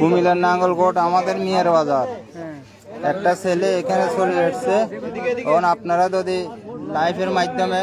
কুমিল্লার নাঙ্গলকোট, আমাদের মিয়ার বাজার। একটা ছেলে এখানে চলে এসছে। এখন আপনারা যদি লাইফের মাধ্যমে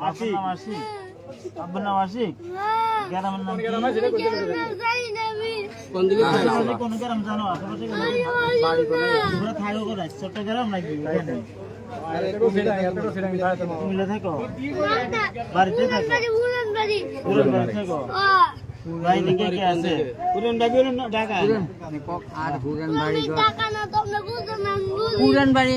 আশিক? আব্বার নাম আশিক? গ্রামের নাম কি? কোন গ্রাম জানো? আশেপাশে কোন বাড়ি কোন তোমরা থাকো কোথায়? চট্টগ্রাম নাকি থাকো? বাড়িতে থাকো? পুরন বাড়ি।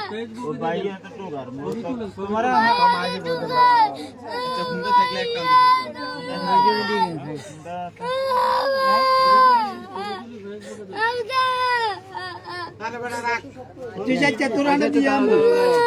আমি জানতে পারব না ও